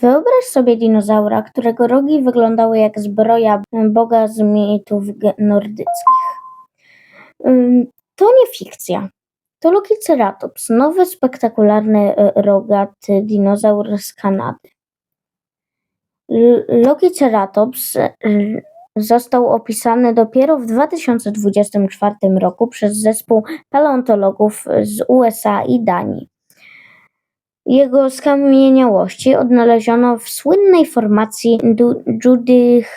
Wyobraź sobie dinozaura, którego rogi wyglądały jak zbroja boga z mitów nordyckich. To nie fikcja. To Lokiceratops, nowy, spektakularny, e, rogaty dinozaur z Kanady. Lokiceratops e, został opisany dopiero w 2024 roku przez zespół paleontologów z USA i Danii. Jego skamieniałości odnaleziono w słynnej formacji Judith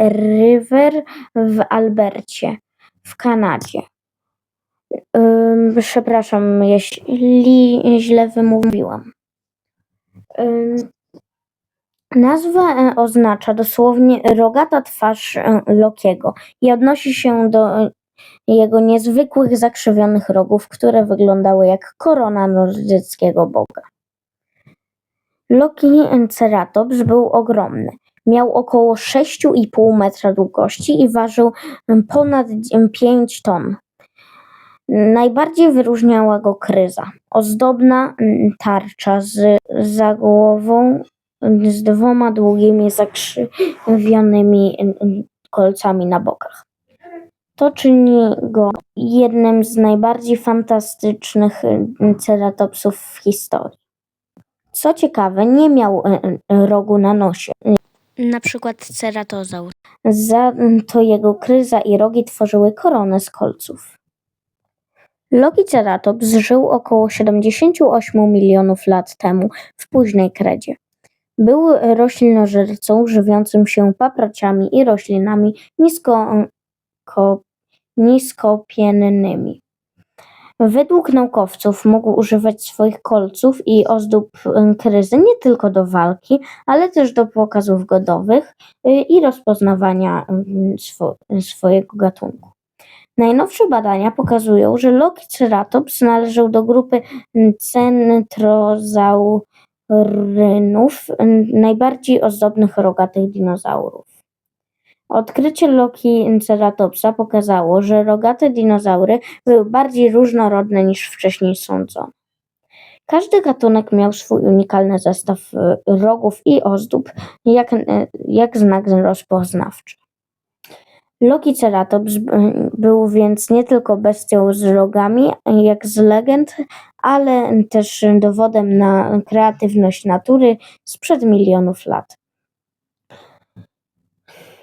River w Albercie w Kanadzie. Przepraszam, jeśli źle wymówiłam. Ym, Nazwa e, oznacza dosłownie rogata twarz e, Lokiego i odnosi się do e, jego niezwykłych zakrzywionych rogów, które wyglądały jak korona nordyckiego boga. Loki Ceratops był ogromny. Miał około 6,5 metra długości i ważył em, ponad 5 ton. Najbardziej wyróżniała go kryza, ozdobna mm, tarcza z za głową z dwoma długimi, zakrzywionymi mm, mm, kolcami na bokach. To czyni go jednym z najbardziej fantastycznych mm, ceratopsów w historii. Co ciekawe, nie miał e, e, rogu na nosie. Na przykład ceratozaur. Za to jego kryza i rogi tworzyły koronę z kolców. Lokiceratops żył około 78 milionów lat temu w późnej kredzie. Był roślinożercą żywiącym się paprociami i roślinami nisko, ko, niskopiennymi. Według naukowców mógł używać swoich kolców i ozdób kryzy nie tylko do walki, ale też do pokazów godowych y, i rozpoznawania swo, swojego gatunku. Najnowsze badania pokazują, że Lokiceratops należał do grupy centrozaurynów, najbardziej ozdobnych rogatych dinozaurów. Odkrycie Lokiceratopsa pokazało, że rogate dinozaury były bardziej różnorodne niż wcześniej sądzono. Każdy gatunek miał swój unikalny zestaw e, rogów i ozdób, jak, e, jak znak rozpoznawczy. Lokiceratops b- był więc nie tylko bestią z rogami, jak z legend, ale też dowodem na kreatywność natury sprzed milionów lat.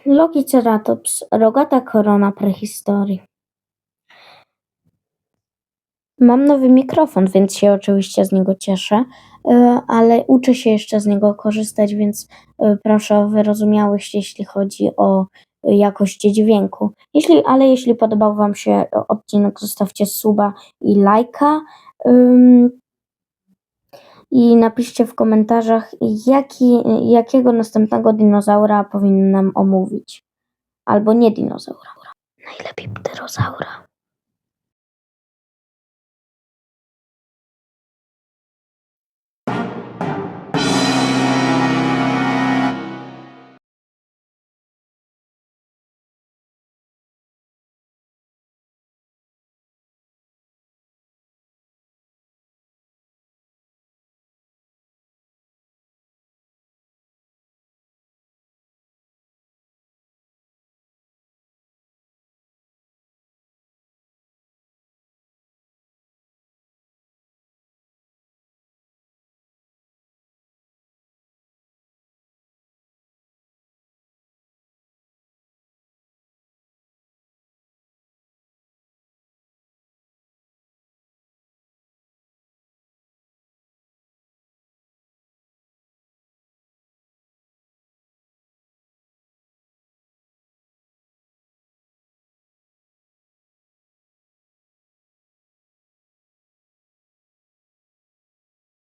Lokiceratops, rogata korona prehistorii. Mam nowy mikrofon, więc się oczywiście z niego cieszę, e, ale uczę się jeszcze z niego korzystać, więc e, proszę o wyrozumiałość, jeśli chodzi o jakość dźwięku. Jeśli, ale jeśli podobał Wam się odcinek, zostawcie suba i lajka. I napiszcie w komentarzach, jaki, jakiego następnego dinozaura powinnam omówić. Albo nie dinozaura. Najlepiej pterozaura.